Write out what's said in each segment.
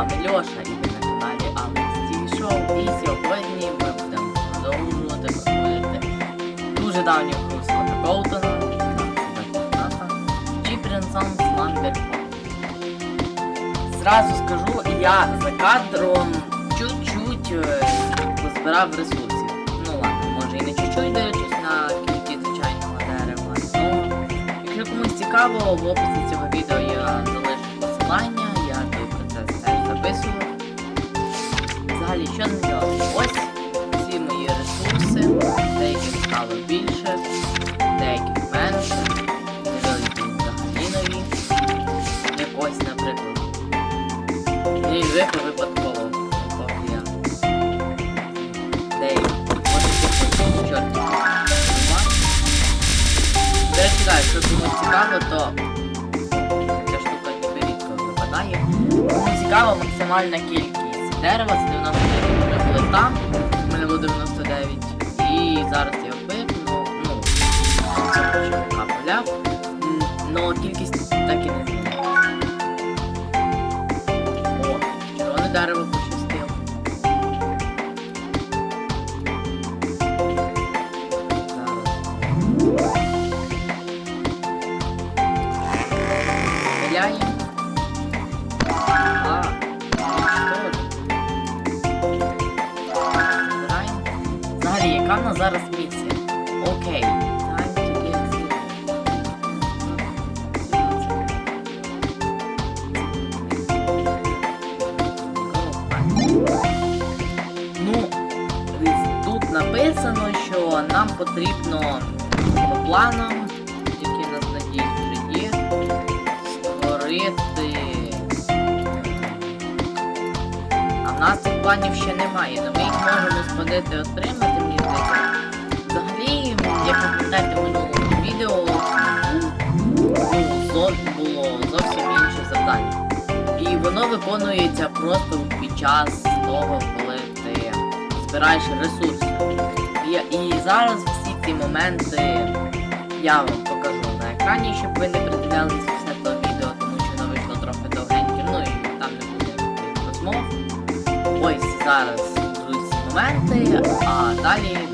вами Льоша і ви на каналі Алекс Шоу. І сьогодні ми будемо продовжувати проходити дуже давню гру Скотта Коутона Чіпрінсон Сландер Зразу скажу, я за кадром чуть-чуть е, позбирав ресурсів. Ну ладно, може і не чуть-чуть дивлячись на кількість звичайного дерева. Ну, якщо комусь цікаво, в описі що не? Ось всі мої ресурси, деяких стало більше, деяких менше, взагалі нові. Як ось, наприклад. Мій випав випадково. Я. Деякі. Може типу. До так, якщо комусь цікаво, то ця штука ніби рідко випадає. Кому цікаво, максимальна кількість дерева це 99. Ми були там, в мене було 99. І зараз я випну, ну, це вже поля. Но кількість так і не змінилася. О, червоне дерево пощастило. Зараз. Стріляємо. Взагалі, яка в зараз місія? Окей. Ну, тут написано, що нам потрібно по планам, які нас надіюсь вже є, створити. А в нас цих планів ще немає, але ми їх можемо сходити отримати, як ви пам'ятаєте відео, було зовсім інше завдання. І воно виконується просто під час того, коли ти збираєш ресурси. І, і зараз всі ці моменти я вам покажу на екрані, щоб ви не приділялися все до відео, тому що воно вийшло трохи довгеньким, ну і там не буде розмов. Ось зараз будуть ці моменти, а далі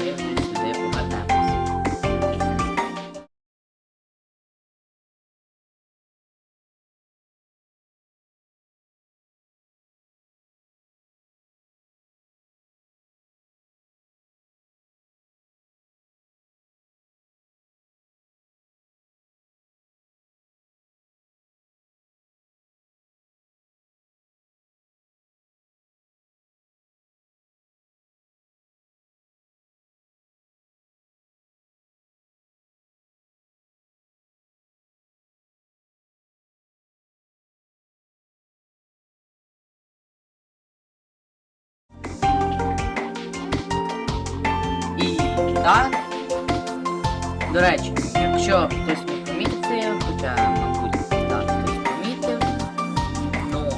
І так. До речі, якщо хтось не помітив хоча, мабуть, так, хтось помітив, ну.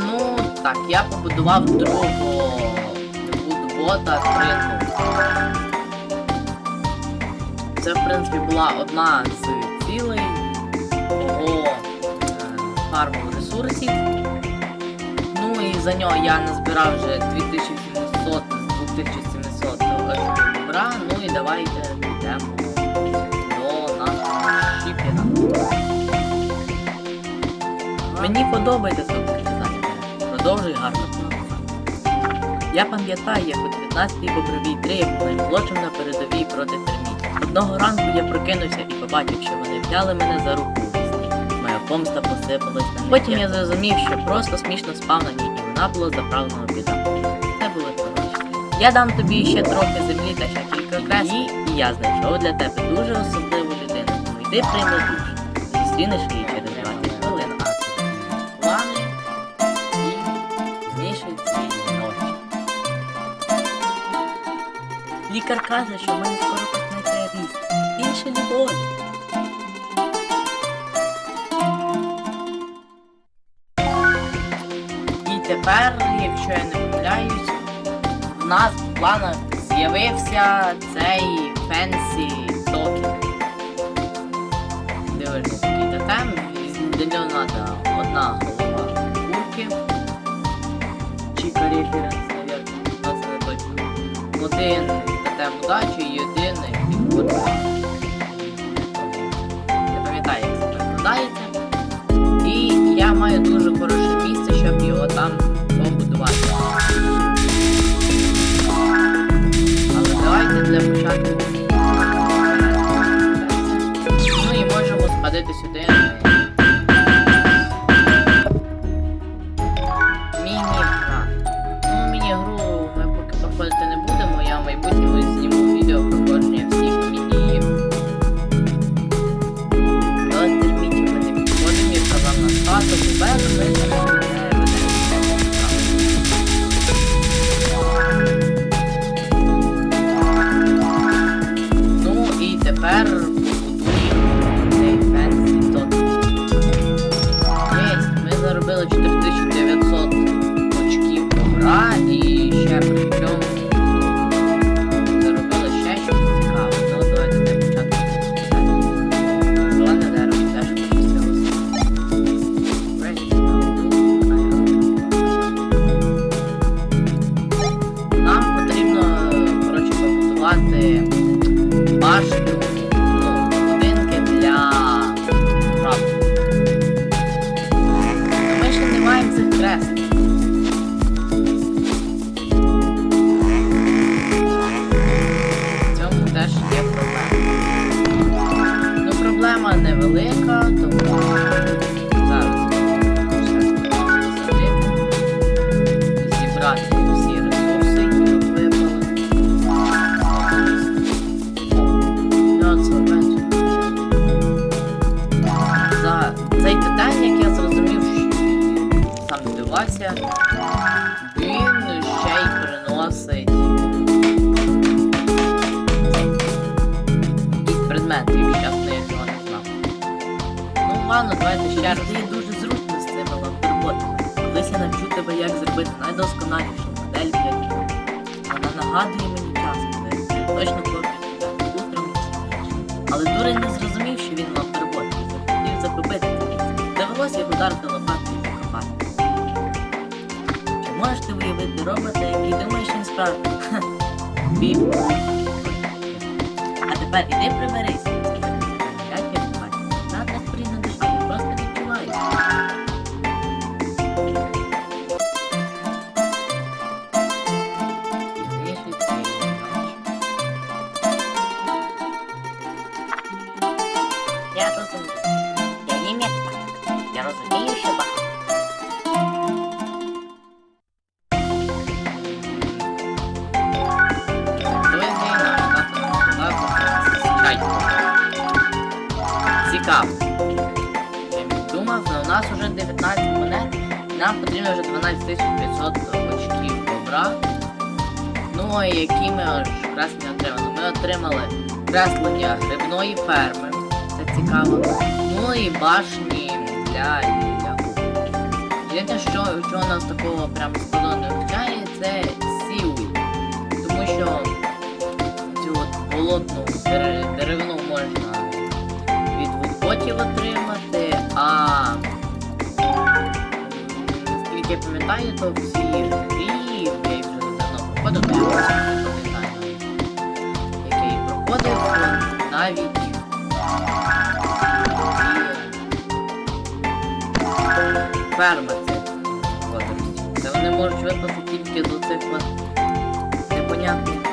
Ну, так, я побудував другого бота 3.0. Це, в принципі, була одна з цілей мого е, фарму ресурсів. За нього я назбирав вже 2700 з 2700 добра. Ну і давайте підемо до нашого шіпера. Мені подобається структуризація. Продовжуй гарно. Я пам'ятаю, як у 19-й бобровій 3 я був наймолодшим на передовій проти термітів. Одного ранку я прокинувся і побачив, що вони взяли мене за руку. Моя помста посипалась на них. Потім я зрозумів, що просто смішно спав на ній, вона була заправлена біда. Це були хороші. Я дам тобі ще трохи землі та ще кілька красів, і я знайшов для тебе дуже особливу людину. Йди прийми душ. Зустрінеш її через 20 хвилин, плани і пізніше цієї ночі. Лікар каже, що в мене скоро почнеться ріст. Більше любові. Тепер, якщо я не помиляюсь, в нас в планах з'явився цей фенсі токен. Дивишся такий тотем, і до одна голова курки. Чіка референс, навірно, це не точно. Один тотем удачі і один підходить. Не пам'ятаю, як це перекладається. І я маю дуже хороше щоб його там побудувати. Але давайте для початку. Ну і можемо сходити сюди. Невелика, тому Ну ладно, давайте ще раз. Ти дуже зручно з цими ламперботами. Колись я навчу тебе, як зробити найдосконалішу модель 5 Вона нагадує мені час, коли точно копію утром. Але дурень не зрозумів, що він лампербот і захотів захопити. Довелося його ударити лопатою і закопати. Чи можеш ти виявити робота, який думає, що він справді? Ха, А тепер іди приберись. Нас вже 19 монет. Нам потрібно вже 12 500 очків добра. Ну, і які ми аж креслення отримали. Ми отримали креслення грибної ферми. Це цікаво. Ну і башні для. Єдине, що чого нас такого прям складно не вивчає, це сіуй. Тому що цю от болотну деревину можна від вудботів отримати, а я пам'ятаю, то всі грі, я їх вже давно проходив, то я не пам'ятаю Який як проходив, навіть ферма. Це вони можуть випасти тільки до цих непонятних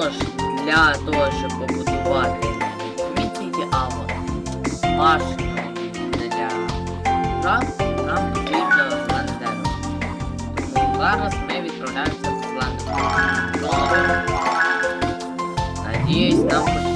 Тож, для того, щоб побудувати відповідні або башню для трав, нам потрібно план дерева. Тому зараз ми відправляємося в план дерева. Надіюсь, нам потрібно.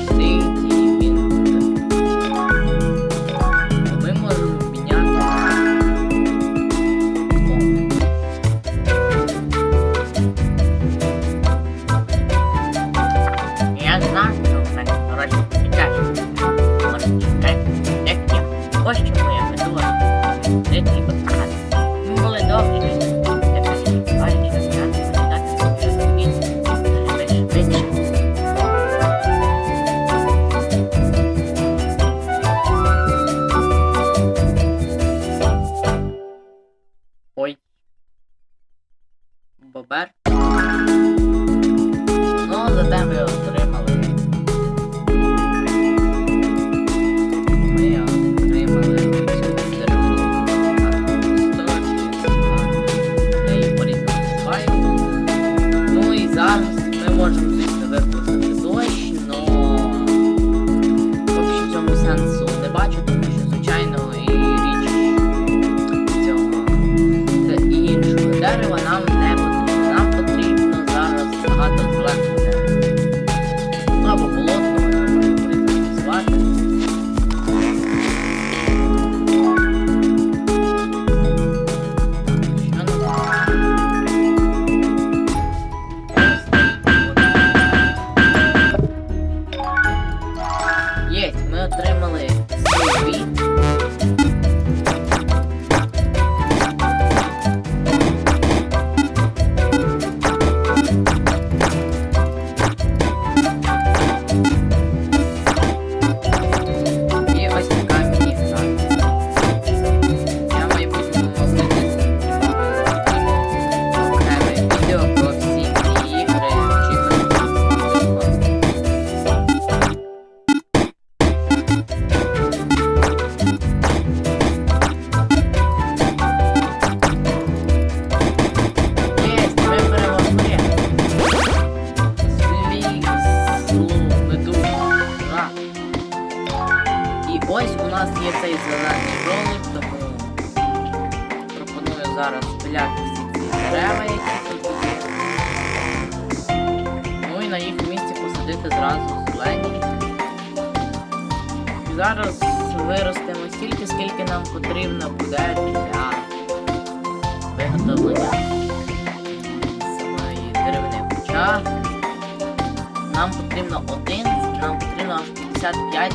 нам потрібно один, нам потрібно аж 55,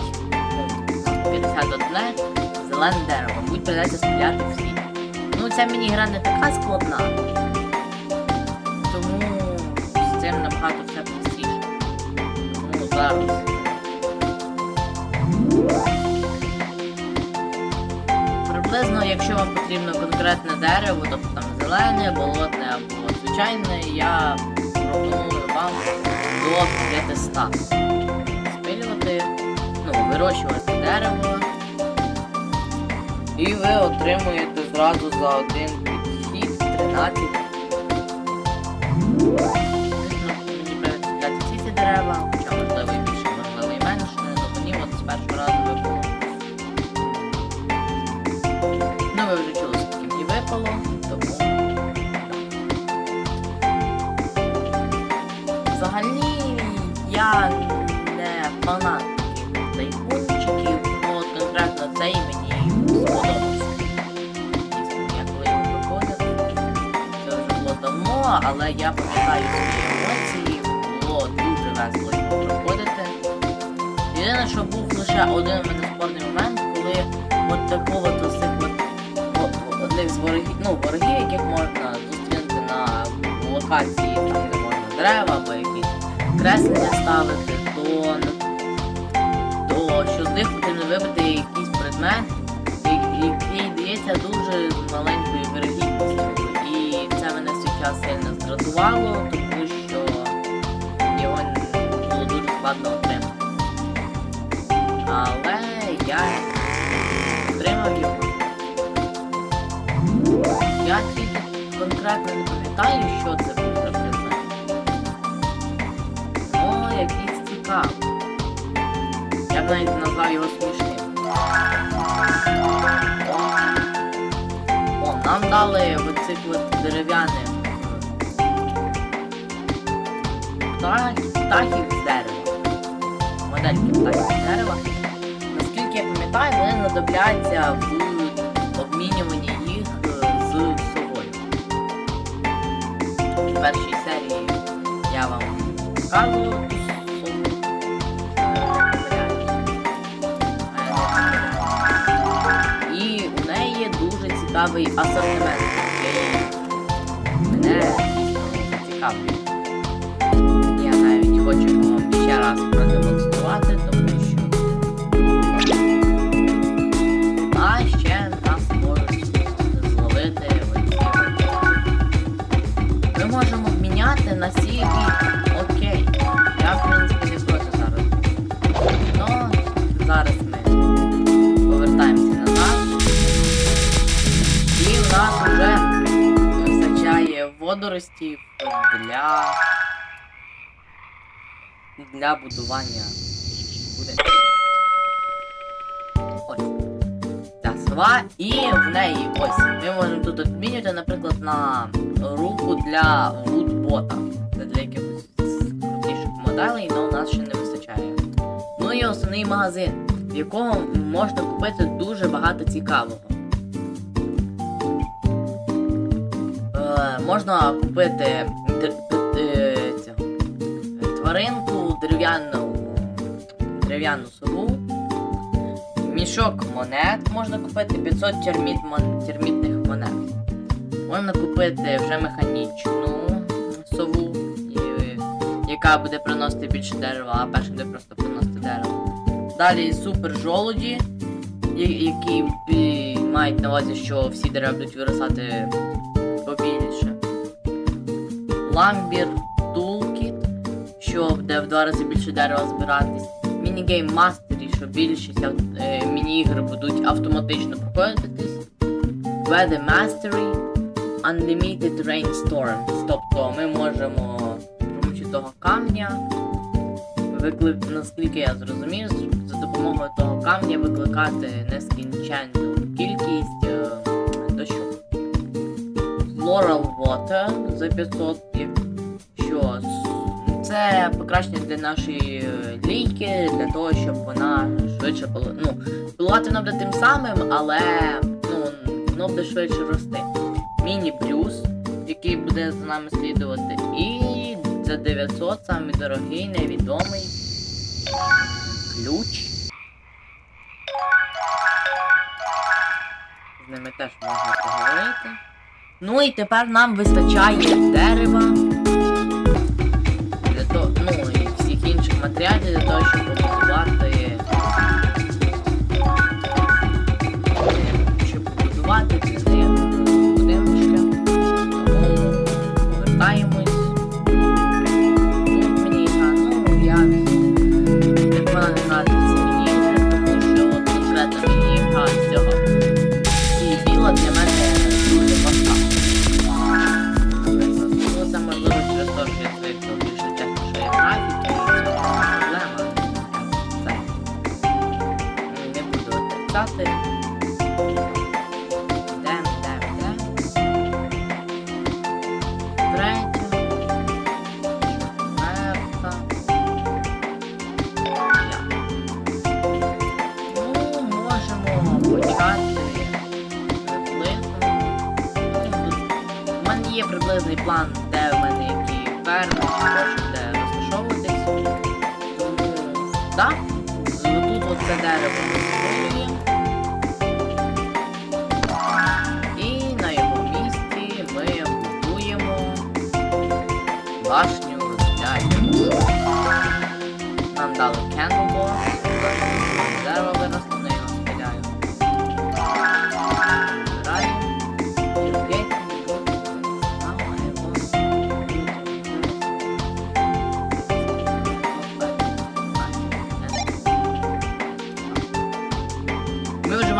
51 зелене дерево. Будь придеться стріляти всі. Ну ця міні-гра не така складна. Тому з цим набагато все простіше. Ну зараз. Приблизно, якщо вам потрібно конкретне дерево, тобто там зелене, болотне або звичайне, я пропоную вам блок для теста. Спилювати, ну, вирощувати дерево. І ви отримуєте зразу за один підхід 13. локації, там де можна дерева або якісь креслення ставити, то, то що з них потрібно вибрати якийсь предмет, який дається дуже маленькою вирогідністю. І це мене свій час сильно здратувало, тому що його було дуже складно отримати. Але я отримав його. Я тільки конкретно не пам'ятаю, що це. Цікавий. Я б навіть назвав його смішним. О, нам дали оцих от дерев'яних птахів з дерева. Модельки птахів з дерева. Наскільки я пам'ятаю, вони знадобляться в обмінюванні їх е, з совою. В першій серії я вам показував цікавий асортимент, мене зацікавлює. Я навіть хочу вам ще раз продемонструвати, тому що. А ще нас можуть зловити. Ми можемо обміняти на CV. Окей. Я, в принципі, не проти зараз. Ну, зараз нас вже вистачає водоростів для. для будування будинку. Ось. Сова, і в неї ось. Ми можемо тут обмінювати, наприклад, на руку для вудбота. Це для якихось крутіших моделей, але у нас ще не вистачає. Ну і основний магазин, в якому можна купити дуже багато цікавого. Можна купити е, тваринку, дерев'яну дерев'яну сову, мішок монет можна купити 500 терміт, термітних монет. Можна купити вже механічну сову, яка буде приносити більше дерева, а перша буде просто приносити дерево. Далі супер жолуді, які е, мають на увазі, що всі дерева будуть виростати побільше. Ламбір Toolkit, що буде в два рази більше дерева збиратись. Мінігейм Mastery, що більшість е, міні-ігри будуть автоматично проходитись. Weather Mastery, Unlimited Rainstorms. Тобто ми можемо з того камня, викли... наскільки я зрозумів, за допомогою того камня викликати нескінченну Floral Water за 500, що це покращення для нашої е, лійки, для того, щоб вона швидше пили... Ну, вона буде тим самим, але ну, воно буде швидше рости. Міні-блюз, який буде за нами слідувати. І за 900 самий дорогий, невідомий ключ. З ними теж можна поговорити. Ну і тепер нам вистачає дерева. 忘。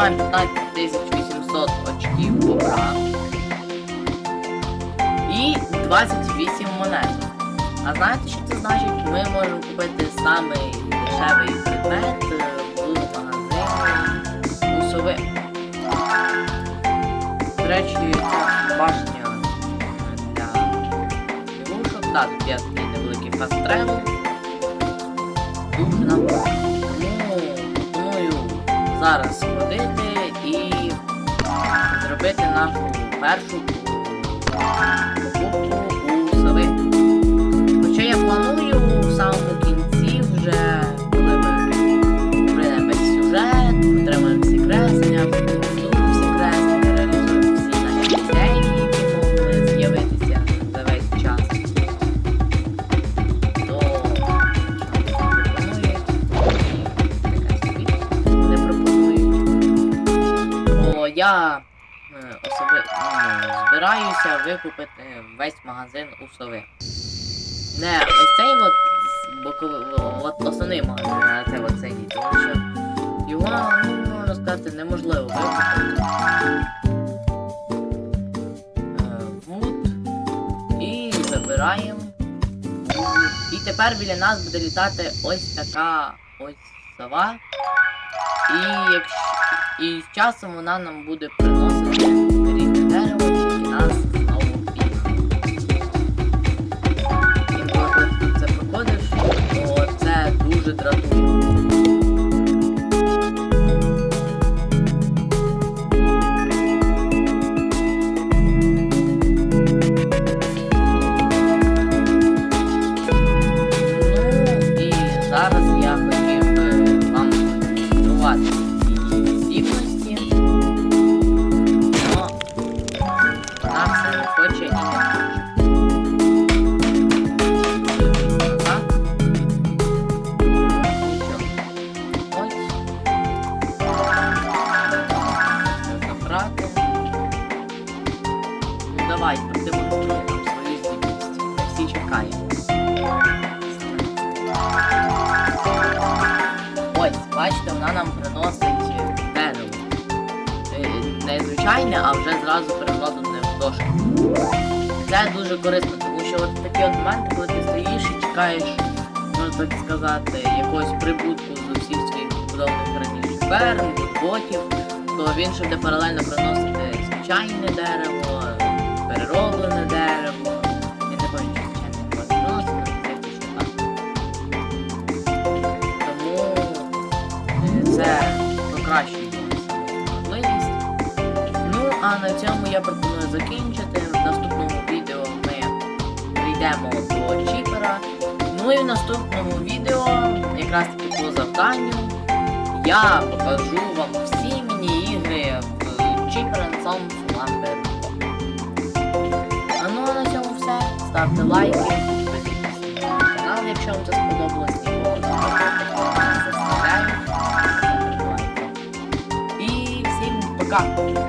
Маємо 15 800 очків бобра. І 28 монет. А знаєте, що це значить? Ми можемо купити самий дешевий предмет е, в магазині. До речі, башня для. Так, тут є невеликий фаст. Дуже нам зараз сходити і зробити нашу першу викупити весь магазин у сови. Не ось цей от боковий, от основний магазин, а це от цей, тому що його, ну, можна сказати, неможливо викупити. Е. І забираємо. І тепер біля нас буде літати ось така ось сова. І якщо і з часом вона нам буде приносити різне дерево, тільки нас це дуже сказати, якогось прибутку з усіх своїх побудованих раніше ферм, ботів, то він ще буде паралельно приносити звичайне дерево, перероблене дерево. Дерево. Тому е, це покращує можливість. Ну, а на цьому я пропоную закінчити. В наступному відео ми прийдемо до Чіпера. Ну і в наступному відео, якраз таки по завданню, я покажу вам всі міні-ігри в and Sons Lumber А ну а на цьому все. Ставте лайки, підписуйтесь на канал, якщо вам це сподобалось, не заставляю. І всім пока!